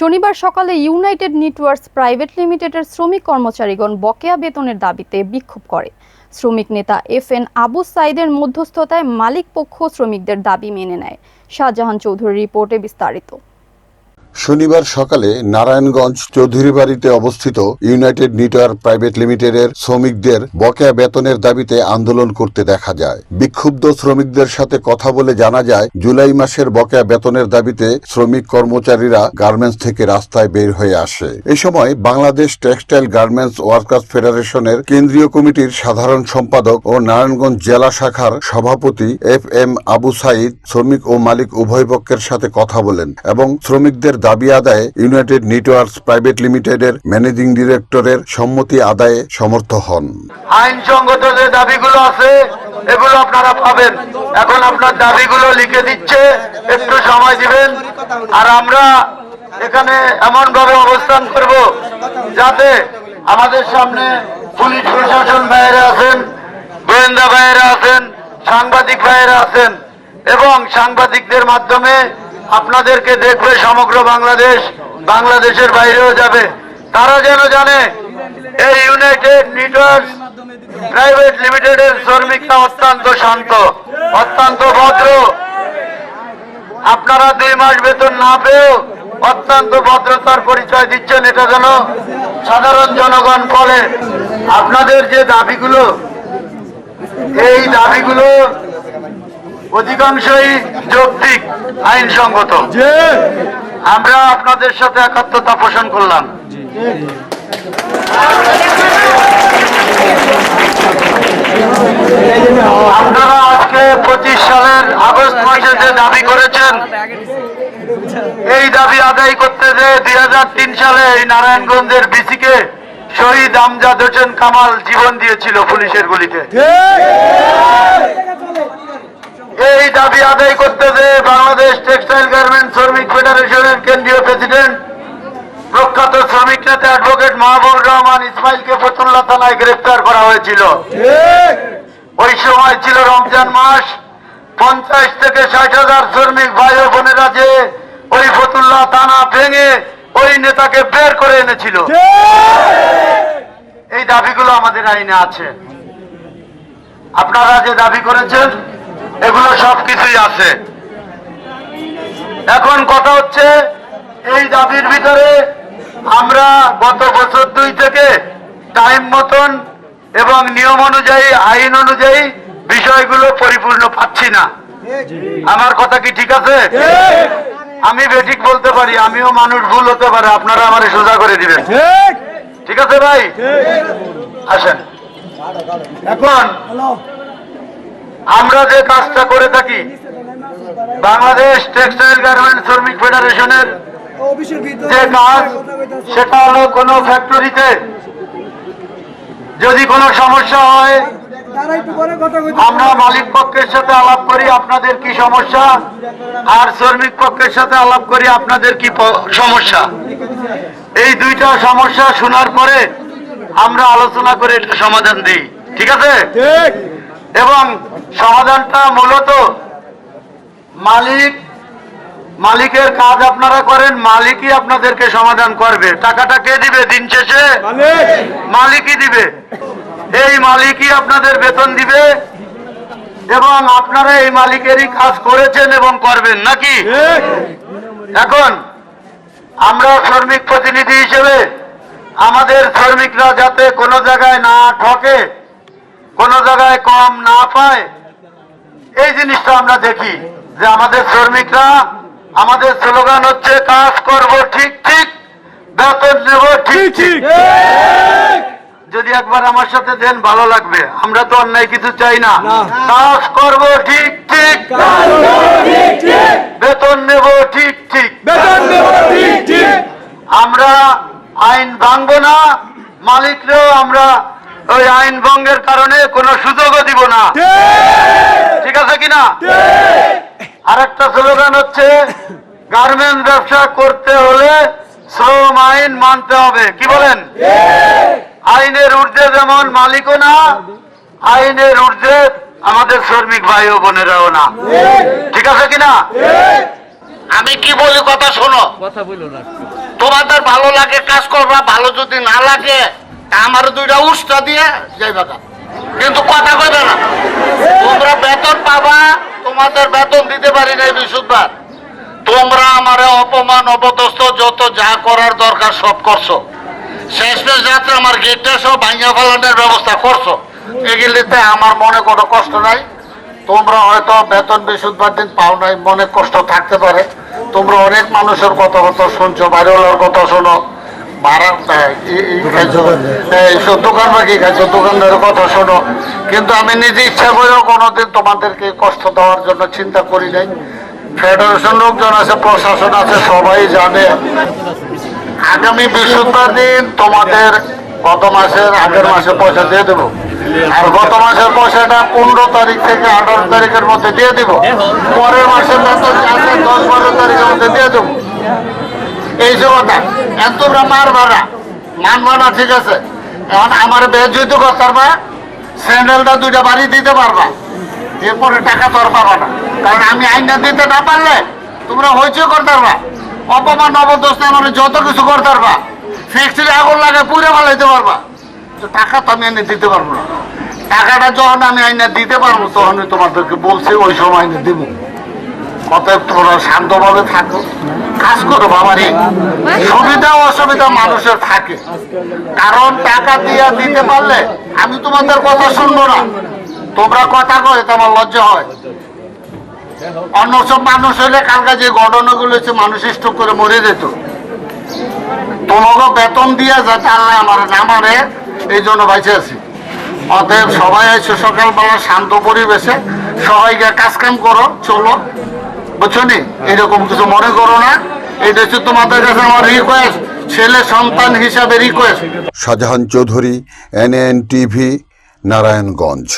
শনিবার সকালে United networks private লিমিটেডের শ্রমিক কর্মচারীগণ বকেয়া বেতনের দাবিতে বিক্ষোভ করে। শ্রমিক নেতা এফ এন আবু সাইদের মধ্যস্থতায় মালিক পক্ষ শ্রমিকদের দাবি মেনে নেয়। শাহজাহান চৌধুরীর রিপোর্টে বিস্তারিত। শনিবার সকালে নারায়ণগঞ্জ চৌধুরী বাড়িতে অবস্থিত ইউনাইটেড নেটওয়ার্ক প্রাইভেট লিমিটেডের শ্রমিকদের বকেয়া বেতনের দাবিতে আন্দোলন করতে দেখা যায়। বিক্ষুব্ধ শ্রমিকদের সাথে কথা বলে জানা যায়, জুলাই মাসের বকেয়া বেতনের দাবিতে শ্রমিক কর্মচারীরা গার্মেন্টস থেকে রাস্তায় বের হয়ে আসে। এ সময় বাংলাদেশ টেক্সটাইল গার্মেন্টস ওয়ার্কার্স ফেডারেশনের কেন্দ্রীয় কমিটির সাধারণ সম্পাদক ও নারায়ণগঞ্জ জেলা শাখার সভাপতি এফ এম আবু সাইদ শ্রমিক ও মালিক উভয় পক্ষের সাথে কথা বলেন এবং শ্রমিকদের দাবি আদায়ে ইউনাইটেড নেটওয়ার্কস প্রাইভেট লিমিটেডের ম্যানেজিং ডিরেক্টরের সম্মতি আদায়ে সমর্থ হন। আইনসঙ্গত যে দাবিগুলো আছে, এগুলো আপনারা পাবেন। এখন আপনার দাবিগুলো লিখে দিচ্ছে, একটু সময় দিবেন। আর আমরা এখানে এমন ভাবে অবস্থান করব যাতে আমাদের সামনে পুলিশ প্রশাসন ভাইয়েরা আছেন, গোয়েন্দা ভাইয়েরা আছেন, সাংবাদিক ভাইয়েরা আছেন এবং সাংবাদিকদের মাধ্যমে আপনাদেরকে দেখবে সমগ্র বাংলাদেশ, বাংলাদেশের বাইরেও যাবে। তারা যেন জানে, এই ইউনাইটেড নেটওয়ার্কস প্রাইভেট লিমিটেডের শ্রমিকরা অত্যন্ত শান্ত, অত্যন্ত ভদ্র। আপনারা দুই মাস বেতন না পেয়েও অত্যন্ত ভদ্রতার পরিচয় দিচ্ছেন, এটা যেন সাধারণ জনগণ বলে। আপনাদের যে দাবিগুলো, এই দাবিগুলো অধিকাংশই যৌক্তিক আইনসঙ্গত। আমরা আপনাদের সাথে একাত্মতা পোষণ করলাম। আপনারা আজকে পঁচিশ সালের আগস্ট মাসে যে দাবি করেছেন এই দাবি আদায় করতে যে দুই তিন সালে এই নারায়ণগঞ্জের বিসিকে শহীদ আমজাদ হোসেন কামাল জীবন দিয়েছিল পুলিশের গুলিতে। এই দাবি আদায় করতে যে বাংলাদেশ টেক্সটাইল গার্মেন্ট শ্রমিক ফেডারেশনের কেন্দ্রীয় প্রেসিডেন্ট। প্রখ্যাত শ্রমিক নেতা অ্যাডভোকেট মাহবুব রহমান ইসমাইলকে ফতুল্লা থানায় গ্রেফতার করা হয়েছিল। ওই সময় ছিল রমজান মাস। পঞ্চাশ থেকে ষাট হাজার শ্রমিক ভাই ও বোনেরা যে ওই ফতুল্লা থানা ভেঙে ওই নেতাকে বের করে এনেছিল। এই দাবিগুলো আমাদের আইনে আছে। আপনারা যে দাবি করেছেন এগুলো সবকিছুই আছে। এখন কথা হচ্ছে এই দাবির ভিতরে আমরা গত বছর দুই থেকে টাইম মতন এবং নিয়ম অনুযায়ী আইন অনুযায়ী বিষয়গুলো পরিপূর্ণ পাচ্ছি না। আমার কথা কি ঠিক আছে? আমি বেঠিক বলতে পারি আমিও মানুষ ভুল হতে পারে আপনারা আমার সোজা করে দিবেন। ঠিক আছে ভাই? আসেন। এখন আমরা যে কাজটা করে থাকি, বাংলাদেশ টেক্সটাইল গার্মেন্ট শ্রমিক ফেডারেশনের যে কাজ, সেটা হলো কোনো ফ্যাক্টরিতে যদি কোনো সমস্যা হয়, আমরা মালিক পক্ষের সাথে আলাপ করি আপনাদের কি সমস্যা, আর শ্রমিক পক্ষের সাথে আলাপ করি আপনাদের কি সমস্যা। এই দুইটা সমস্যা শোনার পরে আমরা আলোচনা করে একটা সমাধান দিই। ঠিক আছে? এবং সমাধানটা মূলত মালিক মালিকের কাজ আপনারা করেন মালিকই আপনাদেরকে সমাধান করবে। টাকাটা কে দিবে দিন শেষে? মালিকই দিবে। এই মালিকই আপনাদের বেতন দিবে এবং আপনারা এই মালিকেরই কাজ করেছেন এবং করবেন নাকি? এখন আমরা শ্রমিক প্রতিনিধি হিসেবে আমাদের শ্রমিকরা যাতে কোনো জায়গায় না ঠকে কোনো জায়গায় কম না পায়। এই জিনিসটা আমরা দেখি যে আমাদের শ্রমিকরা আমাদের স্লোগান হচ্ছে কাজ করব ঠিক ঠিক বেতন নেব ঠিক ঠিক যদি একবার আমার সাথে দেন ভালো লাগবে। আমরা তো অন্যায় কিছু চাই না। কাজ করব ঠিক ঠিক। বেতন নেব ঠিক ঠিক। আমরা আইন ভাঙবো না। মালিকরাও আমরা ওই আইন ভঙ্গের কারণে কোনো সুযোগও দিব না। ঠিক। আছে কিনা? আরেকটা স্লোগান হচ্ছে গার্মেন্ট ব্যবসা করতে হলে শ্রম আইন মানতে হবে। কি বলেন? আইনের ঊর্ধ্বে যেমন মালিকও না আইনের ঊর্ধ্বে আমাদের শ্রমিক ভাই ও বোনেরাও না। ঠিক। আছে কিনা? আমি কি বলি কথা শোনো? কথা বলো না। তোমাদের ভালো লাগে কাজ করবা ভালো যদি না লাগে আমার দুইটা উষ্টা দিয়ে যাইবা গা। কিন্তু কথা কইবে না। তোমরা বেতন পাবা, তোমাদের বেতন দিতে পারি নাই বিশুদ্ধবার। তোমরা আমারে অপমান, অপদস্থ, যত যা করার দরকার সব করছ। শেষ শেষ রাত্রে আমার গেটটা সব ভাঙিয়া ফেলানোর ব্যবস্থা করছ। এগুলিতে আমার মনে কোনো কষ্ট নাই। তোমরা হয়তো বেতন বিশুদ্ধবার দিন পাও নাই, মনে কষ্ট থাকতে পারে। তোমরা অনেক মানুষের কথা কথা শুনছো বাড়িওয়ালার কথা শোনো। কথা শোনো। কিন্তু আমি নিজে ইচ্ছা করেও কোনোদিন তোমাদেরকে কষ্ট দেওয়ার জন্য চিন্তা করি নাই। ফেডারেশন লোকজন আছে প্রশাসন আছে সবাই জানে। আগামী বৃহস্পতিবার দিন তোমাদের গত মাসের আগের মাসে পয়সা দিয়ে দেবো। আর গত মাসের পয়সাটা পনেরো তারিখ থেকে আঠারো তারিখের মধ্যে দিয়ে দিব। পরের মাসের দশ বারো তারিখের মধ্যে দিয়ে দেবো। এই যে কথা এখন তোমরা মারবা না মানবা ঠিক আছে। এখন আমার বেজুত করতে পারবা স্যান্ডেলটা দুইটা বাড়ি দিতে পারবা। এরপরে টাকা তো আর পাবা না। কারণ আমি আইনা দিতে না পারলে তোমরা হইচই করতে পারবা অপমান অবদস্ত মানে যত কিছু করতে পারবা ফ্যাক্টরি আগুন লাগে, পুড়ে ফেলাইতে পারবা। তো টাকা তো আমি এনে দিতে পারব না। টাকাটা যখন আমি আইনা দিতে পারব তখন আমি তোমাদেরকে বলছি, ওই সময় আইনে দিব। অতএব তোমরা শান্তভাবে থাকো। কাজ করো বাবারে। সুবিধা অসুবিধা মানুষের থাকে। কারণ টাকা দিয়ে দিতে পারলে আমি তোমাদের কথা শুনব না। তোমরা কথা কয়ে তো আমার লজ্জা হয়। অন্য সব মানুষ হলে কালকে যে ঘটনাগুলো হচ্ছে মানুষ স্টক করে মরে যেত। তোমাকে বেতন দিয়ে যাতে আল্লাহ আমার না মারে, এই জন্য বাইচে আছি। অতএব সবাই আছে সকালবেলা শান্ত পরিবেশে। সবাইকে কাজ কাম করো, চলো। বুঝছ নি? এরকম কিছু মনে করো না। এটা হচ্ছে তোমাদের কাছে আমার রিকোয়েস্ট ছেলে সন্তান হিসাবে request Shahjahan Chowdhury NN TV Narayanganj.